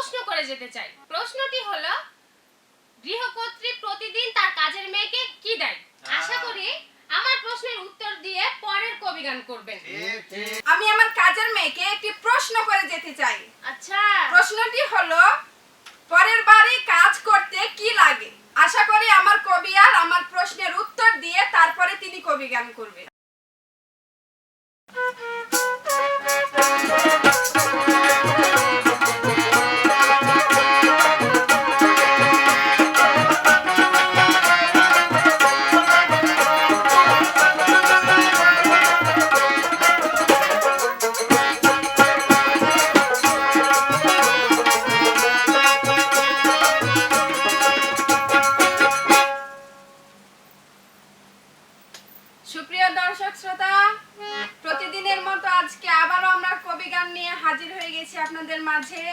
প্রশ্ন করে যেতে চাই। প্রশ্নটি হলো গৃহকর্ত্রী প্রতিদিন তার কাজের মেয়েকে কি দেয়? আশা করি আমার প্রশ্নের উত্তর দিয়ে পরের কবি গান করবেন। আমি আমার কাজের মেয়েকে একটি প্রশ্ন করে যেতে চাই। আচ্ছা। প্রশ্নটি হলো পরের বারে কাজ করতে কি লাগে? আশা করি আমার কবি আর আমার প্রশ্নের উত্তর দিয়ে তারপরে তিনি কবি গান করবে প্রতিদিনের মতো আজকে আবারও আমরা কবি গান নিয়ে হাজির হয়ে গেছি আপনাদের মাঝে।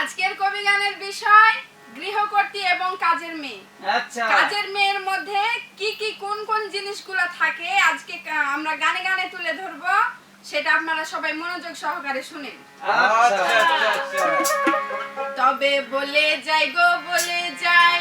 আজকের কবি গানের বিষয় গৃহকর্ত্রী এবং কাজের মেয়ে। আচ্ছা। কাজের মেয়ের মধ্যে কি কি কোন কোন জিনিসগুলো থাকে আজকে আমরা গানে গানে তুলে ধরবো সেটা আপনারা সবাই মনোযোগ সহকারে শুনেন। আচ্ছা আচ্ছা আচ্ছা। তবে বলে যাই গো বলে যাই।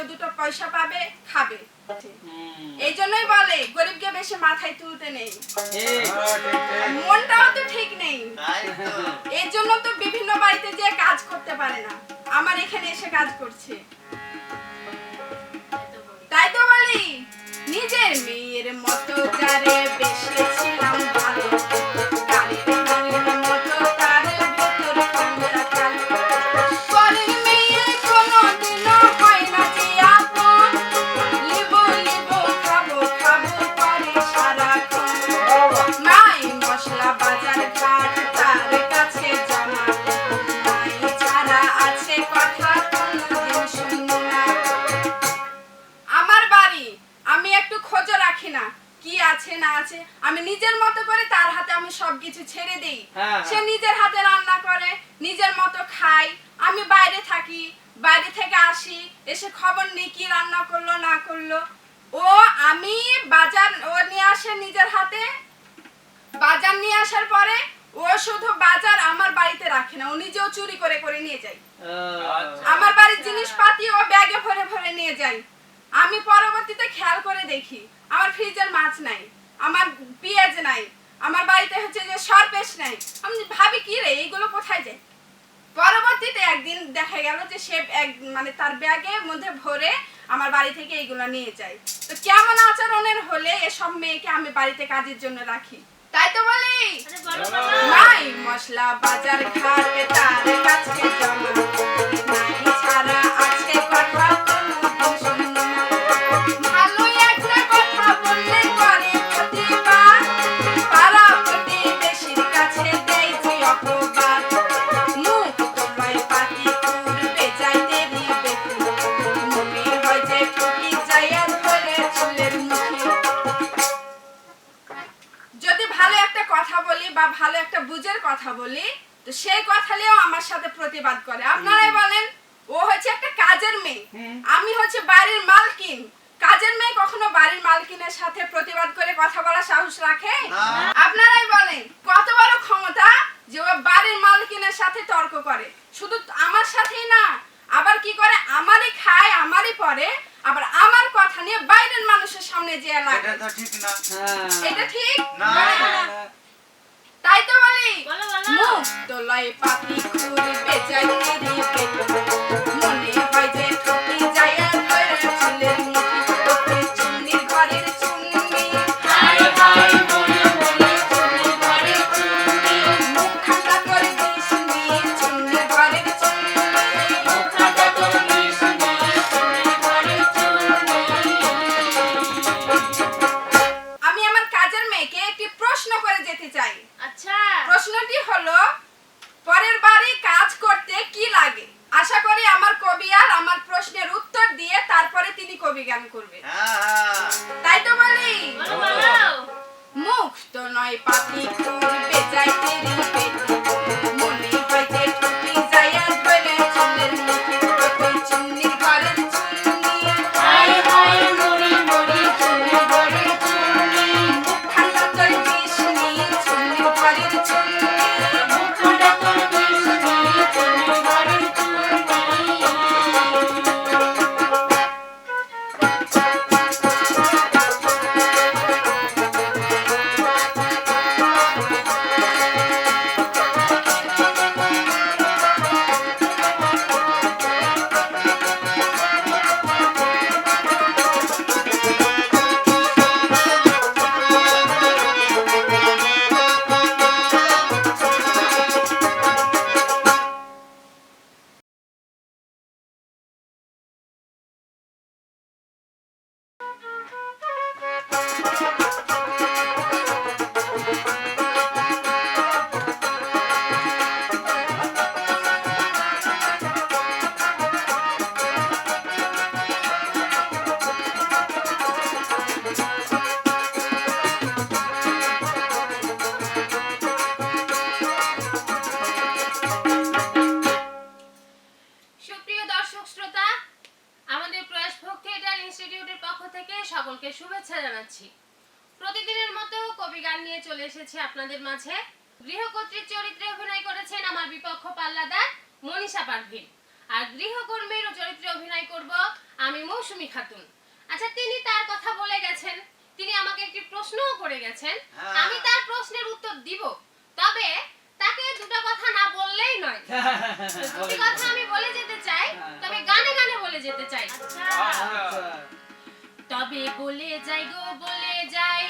ও দুটো পয়সা পাবে খাবে। এই জন্যই বলে গরিবকে বেশি মাথায় তুলতে নেই। মনটাও তো ঠিক নেই। তাই এর জন্য তো বিভিন্ন বাড়িতে যে কাজ করতে পারে না। আমার এখানে এসে কাজ করছে। তাই তো বলি নিজের মেয়ের মতো যারে বেসেছিলাম ভালো আমি বাইরে থাকি বাইরে থেকে আসি এসে খবর নেই কি রান্না করল না করল। ও আমি বাজার ও নিয়ে আসে নিজের হাতে। বাজার নিয়ে আসার পরে ও শুধু বাজার আমার বাড়িতে রাখে না ও নিজেও চুরি করে করে নিয়ে যায়। আচ্ছা। আমার বাড়ির জিনিসপাতি ও ব্যাগে ভরে ভরে নিয়ে যাই আমি পরবর্তীতে খেয়াল করে দেখি আমার ফ্রিজের মাছ নাই আমার পেঁয়াজ নাই আমার বাড়িতে হচ্ছে যে সরপেশ নাই। আমি ভাবি কি রে এইগুলো কোথায় যায়? পরবর্তীতে একদিন দেখা গেল যে সে এক মানে তার ব্যাগের মধ্যে ভরে আমার বাড়ি থেকে এইগুলো নিয়ে যায়। তো কেমন আচরণের হলে এসব মেয়েকে আমি বাড়িতে কাজের জন্য রাখি? তাই তো বলি। নাই মশলা বাজার ঘাটে তার কাছে জমা। নাই ছাড়া কথা কথা বলি তো সেই কথা নিয়েও আমার সাথে প্রতিবাদ করে। আপনারাই বলেন 可以八 ইনস্টিটিউটের পক্ষ থেকে সকলকে শুভেচ্ছা জানাচ্ছি। প্রতিদিনের মতো কবি গান নিয়ে চলে এসেছি আপনাদের মাঝে। গৃহকর্ত্রীর চরিত্রে অভিনয় করেছেন আমার বিপক্ষ পাল্লাদার মনীষা পারভিন। আর গৃহকর্মীর চরিত্রে অভিনয় করব আমি মৌসুমী খাতুন। আচ্ছা তিনি তার কথা বলে গেছেন। তিনি আমাকে একটি প্রশ্নও করে গেছেন। হ্যাঁ। আমি তার প্রশ্নের উত্তর দিব। তবে তাকে দুটো কথা না বললেই নয়। দুটি কথা আমি বলে যেতে চাই তবে গানে গানে বলে যেতে চাই। তবে বলে যাই গো বলে যাই।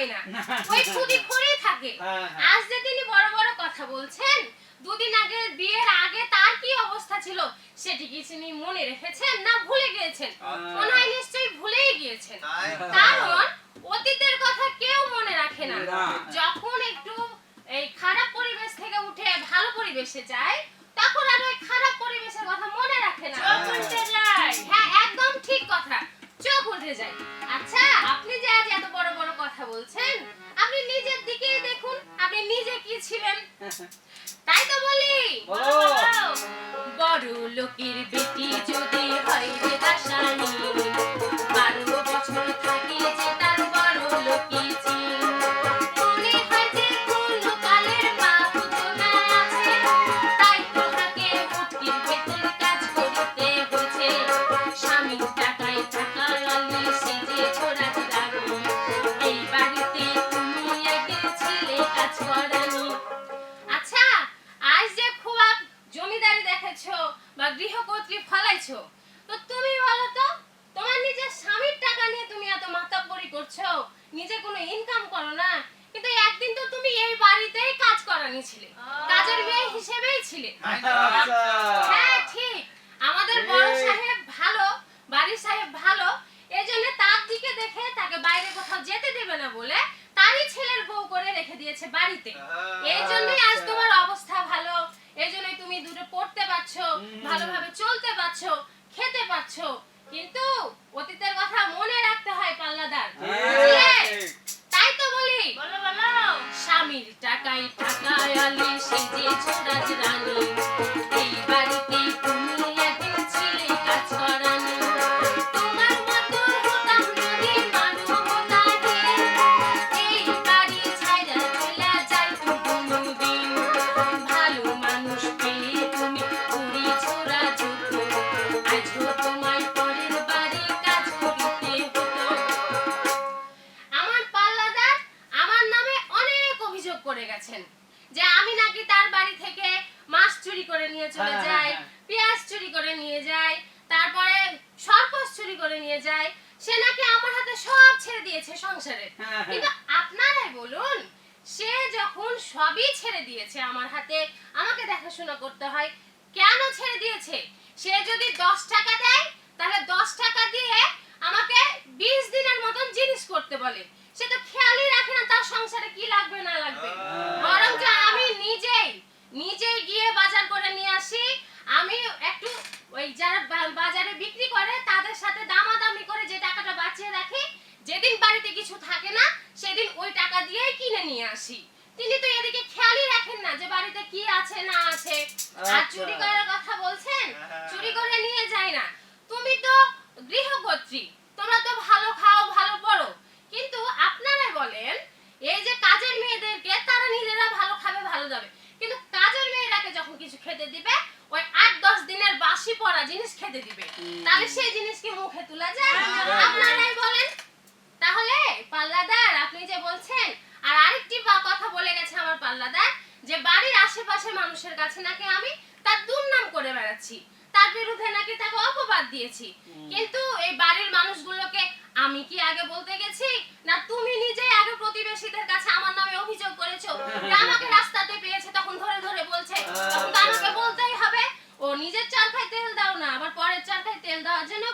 হয় না। ওই খুদি করেই থাকে। হ্যাঁ, হ্যাঁ। আজ যে তিনি বড় বড় কথা বলছেন দুদিন আগে বিয়ের আগে তার কি অবস্থা ছিল সেটি কি তিনি মনে রেখেছেন না ভুলে গিয়েছেন? মনে হয় নিশ্চয়ই ভুলেই গিয়েছেন। কারণ অতীতের কথা কেউ মনে রাখে না। যখন একটু এই খারাপ পরিবেশ থেকে উঠে ভালো পরিবেশে যায় তখন আর ওই খারাপ পরিবেশের কথা মনে রাখে না। চোখ উল্টে যায়। হ্যাঁ একদম ঠিক কথা। চোখ উঠে যায়। আচ্ছা আপনি ছিলেন। তাই তো বলি। বড় লোকের বেটি যদি হয় রে দাসানি বাইরে কোথাও যেতে দেবে না বলে তারই ছেলের বউ করে রেখে দিয়েছে বাড়িতে। এই জন্যই আজ। তোমার অবস্থা ভালো। এই জন্যই তুমি দুটো পড়তে পারছ ভালোভাবে চলতে পারছ খেতে পারছ। কিন্তু অতীতের কথা মনে রাখতে হয় পাল্লাদার। বুঝলে? তাই তো বলি। বলো বলো। স্বামীর টাকায় টাকায় আলি সেজেছো রাজরানী। এই বাড়িতে তুমি করে নিয়ে যাই তারপরে সরপস চুরি করে নিয়ে যায় সে নাকি আমার হাতে সব ছেড়ে দিয়েছে সংসারে। হ্যাঁ, হ্যাঁ। কিন্তু আপনারাই বলুন সে যখন সবই ছেড়ে দিয়েছে আমার হাতে আমাকে দেখাশোনা করতে হয় কেন ছেড়ে দিয়েছে? সে যদি দশ টাকা দেয় তাহলে দশ টাকা দিয়ে আমাকে বিশ দিনের মতন জিনিস করতে বলে। সে তো খেয়ালই রাখে না তার সংসারে কি লাগবে না লাগবে। বরং যে আমি নিজেই নিজেই গিয়ে বাজার করে নিয়ে আসি আমি একটু ওই যারা বাজারে বিক্রি করে তাদের সাথে দামাদামি করে যে টাকাটা বাঁচিয়ে রাখি যেদিন বাড়িতে কিছু থাকে না সেদিন ওই টাকা দিয়েই কিনে নিয়ে আসি। তিনি তো এদিকে খেয়ালই রাখেন না যে বাড়িতে কি আছে না আছে। আর আচ্ছা। চুরি করার কথা বলছেন চুরি করে নিয়ে যায় না। তুমি তো গৃহকর্ত্রী তোমরা তো ভালো খাও ভালো পড়ো। কিন্তু আপনারা বলেন এই যে কাজের মেয়েদেরকে তারা নিজেরা ভালো খাবে ভালো যাবে। কিন্তু কাজের মেয়েরাকে যখন কিছু খেতে দিবে ওই আট দশ দিনের বাসি পড়া জিনিস খেতে দিবে। তাহলে সেই জিনিস কি মুখে তোলা যায়? হ্যাঁ। আপনারাই বলেন। তাহলে পাল্লাদার আপনি যে বলছেন আর আরেকটি কথা বলে গেছে আমার পাল্লাদার যে বাড়ির আশেপাশে মানুষের কাছে নাকি আমি তার দুর্নাম করে বেড়াচ্ছি। তার বিরুদ্ধে নাকি তাকে অপবাদ দিয়েছি। কিন্তু এই বাড়ির মানুষগুলোকে আমি কি আগে বলতে গেছি? না তুমি নিজেই আগে প্রতিবেশীদের কাছে আমার নামে অভিযোগ করেছ? আমাকে রাস্তাতে পেয়েছে তখন ধরে ধরে বলছে তখন তো আমাকে বলতেই হবে ও নিজের চরকায় তেল দাও না আবার পরের চরকায় তেল দেওয়ার জন্য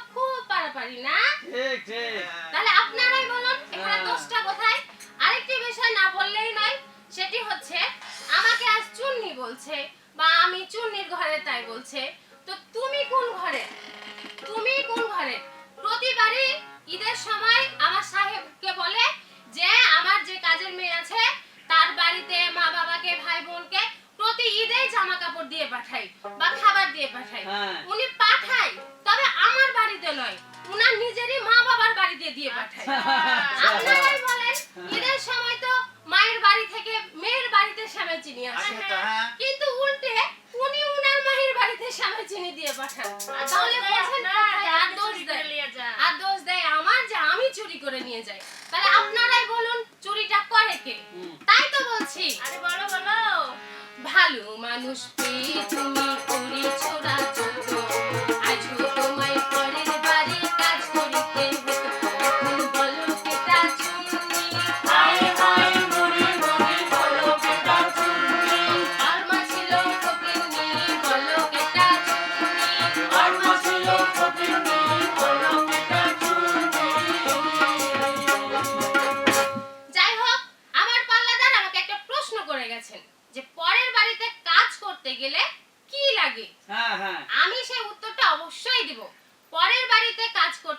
পারাপারি না? ঠিক ঠিক। তাহলে আপনারাই বলুন এখানে হ্যাঁ। দোষটা কোথায়? আরেকটি বিষয় না বললেই নয় সেটি হচ্ছে আমাকে আজ চুন্নি বলছে বা আমি চুন্নির ঘরে তাই বলছে। তো তুমি কোন ঘরে? তুমি কোন ঘরে? প্রতিবারই ঈদের সময় আমার সাহেবকে বলে যে আমার যে কাজের মেয়ে আছে তার বাড়িতে মা বাবাকে ভাই বোনকে প্রতি ঈদে জামা কাপড় দিয়ে পাঠাই বা খাবার দিয়ে পাঠাই। হ্যাঁ। উনি পাঠায় তবে আমার বাড়িতে নয় উনার নিজেরই মা বাবার বাড়িতে দিয়ে পাঠায়। আপনারাই বলেন ঈদের সময় তো মায়ের বাড়ি থেকে মেয়ের বাড়িতে শ্যামের চিনি আসে। হ্যাঁ। কিন্তু উল্টে উনি উনার মায়ের বাড়িতে শ্যামের চিনি দিয়ে পাঠান। তাহলে বলছেন আর দোষ দেয়। আর দোষ দেয় আমার যে আমি চুরি করে নিয়ে যাই। তাহলে আপনারাই বলুন চুরিটা করে কে? তাই তো বলছি। আরে বলো বলো। ভালো মানুষ পেয়ে তুমি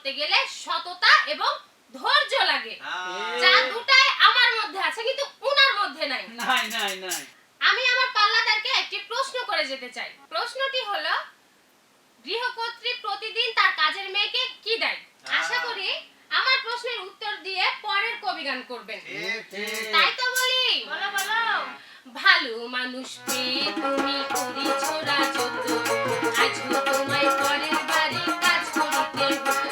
করতে গেলে সততা এবং ধৈর্য লাগে। যা দুটাই আমার মধ্যে আছে কিন্তু উনার মধ্যে নাই। নাই নাই নাই। আমি আমার পাল্লাদারকে একটি প্রশ্ন করে যেতে চাই। প্রশ্নটি হলো গৃহকর্ত্রী প্রতিদিন তার কাজের মেয়েকে কি দেয়? আশা করি আমার প্রশ্নের উত্তর দিয়ে পরের কবি গান করবেন। তাই তো বলি। বলো বলো। ভালো মানুষ কে তুমি করি ছোড়া চোদ্দ আজ তোমায় পরের বাড়ি কাজ করিতে হতো